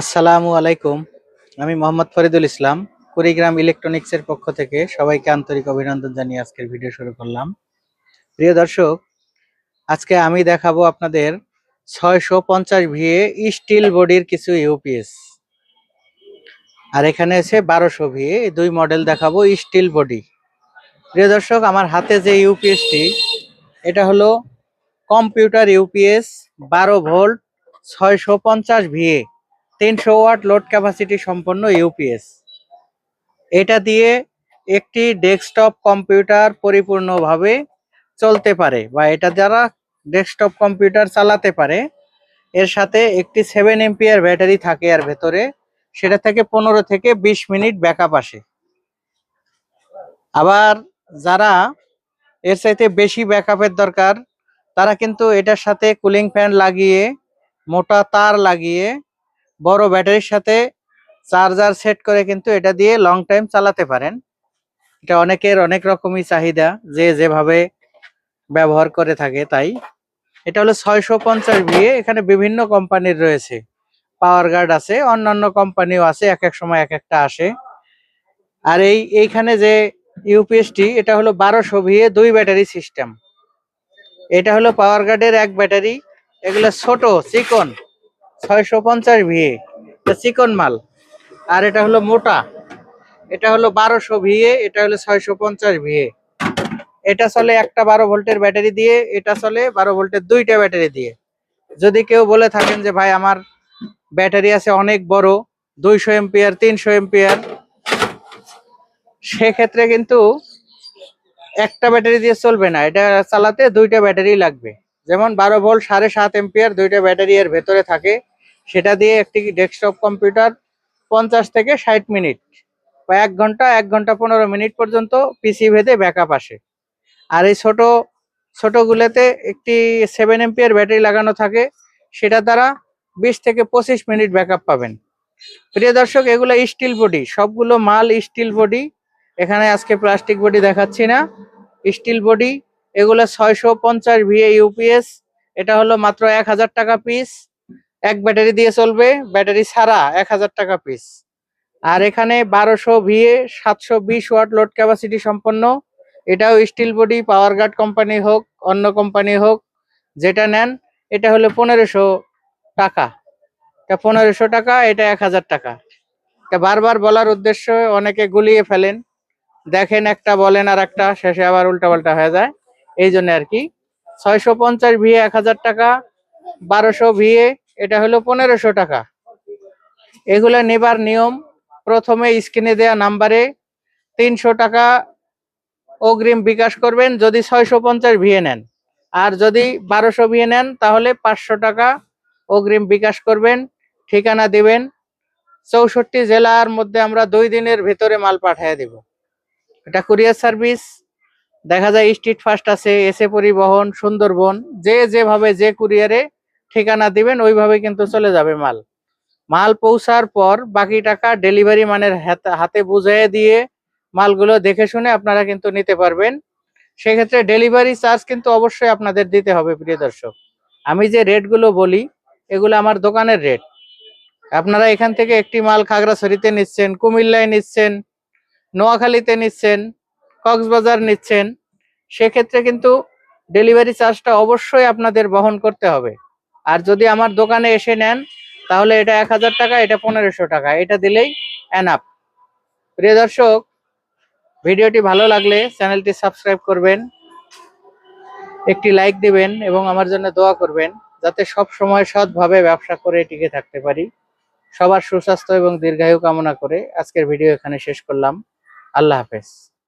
আসসালামু আলাইকুম। আমি মোহাম্মদ ফরিদুল ইসলাম, কুড়িগ্রাম ইলেকট্রনিক্সের পক্ষ থেকে সবাইকে আন্তরিক অভিনন্দন জানিয়ে আজকের ভিডিও শুরু করলাম। প্রিয় দর্শক, আজকে আমি দেখাবো আপনাদের ছয়শো পঞ্চাশ ভিএ স্টিল বডির কিছু ইউপিএস। আর এখানে আছে বারোশো ভিএ দুই মডেল দেখাবো স্টিল বডি। প্রিয় দর্শক, আমার হাতে যে ইউপিএসটি, এটা হলো কম্পিউটার ইউপিএস বারো ভোল্ট ছয়শো পঞ্চাশ ভিএ। তিনশো ওয়াট লোড ক্যাপাসিটি সম্পন্ন ইউপিএস এটা দিয়ে একটি ডেস্কটপ কম্পিউটার পরিপূর্ণভাবে চলতে পারে বা এটা যারা ডেস্কটপ কম্পিউটার চালাতে পারে, এর সাথে একটি সেভেন এমপিয়ার ব্যাটারি থাকে আর ভেতরে, সেটা থেকে পনেরো থেকে বিশ মিনিট ব্যাকআপ আসে। আবার যারা এর চাইতে বেশি ব্যাকআপের দরকার, তারা কিন্তু এটার সাথে কুলিং ফ্যান লাগিয়ে, মোটা তার লাগিয়ে বড় ব্যাটারির সাথে চার্জার সেট করে কিন্তু এটা দিয়ে লং টাইম চালাতে পারেন। এটা অনেকের অনেক রকমই চাহিদা, যে যেভাবে ব্যবহার করে থাকে তাই। এটা হলো ছয়শো পঞ্চাশ ভিএ এখানে বিভিন্ন কোম্পানির রয়েছে। পাওয়ার গার্ড আছে, অন্যান্য কোম্পানিও আছে, এক এক সময় এক একটা আসে। আর এই, এইখানে যে ইউপিএসটি এটা হলো বারোশো ভিএ দুই ব্যাটারি সিস্টেম এটা হলো পাওয়ার গার্ডের এক ব্যাটারি, এগুলো ছোট, চিকন। ছয়শো পঞ্চাশ ভিএ চিকন মাল। আর এটা হলো মোটা। এটা হলো বারোশো ভিএ এটা হলো ছয়শো পঞ্চাশ ভিএ এটা চলে একটা বারো ভোল্টের ব্যাটারি দিয়ে, এটা চলে বারো ভোল্টের দুইটা ব্যাটারি দিয়ে। যদি কেউ বলে থাকেন যে, ভাই, আমার ব্যাটারি আছে অনেক বড়, দুইশো এম্পিয়ার, তিনশো এম্পিয়ার, সেক্ষেত্রে কিন্তু একটা ব্যাটারি দিয়ে চলবে না। এটা চালাতে দুইটা ব্যাটারি লাগবে। যেমন বারো ভোল্ট, সাড়ে সাত এম্পিয়ার দুইটা ব্যাটারি এর ভেতরে থাকে। সেটা দিয়ে একটি ডেস্কটপ কম্পিউটার পঞ্চাশ থেকে ষাট মিনিট বা এক ঘণ্টা এক ঘণ্টা পনেরো মিনিট পর্যন্ত পিসি ভেদে ব্যাকআপ আসে। আর এই ছোট, ছোটগুলোতে একটি সেভেন এম্পিয়ার ব্যাটারি লাগানো থাকে, সেটা দ্বারা বিশ থেকে পঁচিশ মিনিট ব্যাকআপ পাবেন। প্রিয় দর্শক, এগুলো স্টিল বডি সবগুলো মাল স্টিল বডি এখানে আজকে প্লাস্টিক বডি দেখাচ্ছি না। স্টিল বডি এগুলো ছয়শো পঞ্চাশ ভিএ ইউপিএস এটা হলো মাত্র এক হাজার টাকা পিস এক ব্যাটারি দিয়ে চলবে, ব্যাটারি ছাড়া এক হাজার টাকা পিস আর এখানে বারোশো ভিএ সাতশো বিশ ওয়াট লোড ক্যাপাসিটি সম্পন্ন। এটাও steel body power guard company হোক, অন্য কোম্পানি হোক, যেটা নেন, এটা হলো পনেরোশো টাকা। এটা পনেরোশো টাকা, এটা এক হাজার টাকা। এটা বারবার বলার উদ্দেশ্য, অনেকে গুলিয়ে ফেলেন। দেখেন একটা, বলেন আর একটা, শেষে আবার উল্টাপাল্টা হয়ে যায়। এই জন্য আর কি। ছয়শো পঞ্চাশ ভিএ এক হাজার টাকা, বারোশো ভিএ, এটা হলো পনেরোশো টাকা। এগুলা নেবার নিয়ম, প্রথমে স্ক্রিনে দেওয়া নাম্বারে তিনশো টাকা অগ্রিম বিকাশ করবেন যদি ছয়শো পঞ্চাশ ভিএ নেন। আর যদি বারোশো ভিএ নেন, তাহলে পাঁচশো টাকা অগ্রিম বিকাশ করবেন, ঠিকানা দিবেন। চৌষট্টি জেলার মধ্যে আমরা দুই দিনের ভেতরে মাল পাঠিয়ে দেব। এটা কুরিয়ার সার্ভিস। দেখা যায় স্ট্রিট ফাস্ট আছে এসে পরিবহন, সুন্দরবন, যে যেভাবে যে কুরিয়ারে ঠিকানা দিবেন, ওইভাবে কিন্তু চলে যাবে মাল। মাল পৌঁছার পর বাকি টাকা ডেলিভারি মানের হাতে- বুঝিয়ে দিয়ে মালগুলো দেখে শুনে আপনারা কিন্তু নিতে পারবেন। সেক্ষেত্রে ডেলিভারি চার্জ কিন্তু অবশ্যই আপনাদের দিতে হবে, প্রিয় দর্শক। আমি যে রেটগুলো বলি, এগুলো আমার দোকানের রেট। আপনারা এখান থেকে একটি মাল খাগড়াছড়িতে নিচ্ছেন, কুমিল্লায় নিচ্ছেন, নোয়াখালীতে নিচ্ছেন কক্সবাজার নিচ্ছেন, সেক্ষেত্রে কিন্তু ডেলিভারি চার্জটা অবশ্যই আপনাদের বহন করতে হবে। আর যদি আমার দোকানে এসে নেন, তাহলে এটা এক হাজার টাকা, এটা পনেরোশো টাকা, এটা দিলেই এনাফ প্রিয় দর্শক, ভিডিওটি ভালো লাগলে চ্যানেলটি সাবস্ক্রাইব করবেন, একটি লাইক দিবেন এবং আমার জন্য দোয়া করবেন, যাতে সব সময় সৎভাবে ব্যবসা করে টিকে থাকতে পারি। সবার সুস্বাস্থ্য এবং দীর্ঘায়ু কামনা করে আজকের ভিডিও এখানে শেষ করলাম। আল্লাহ হাফেজ।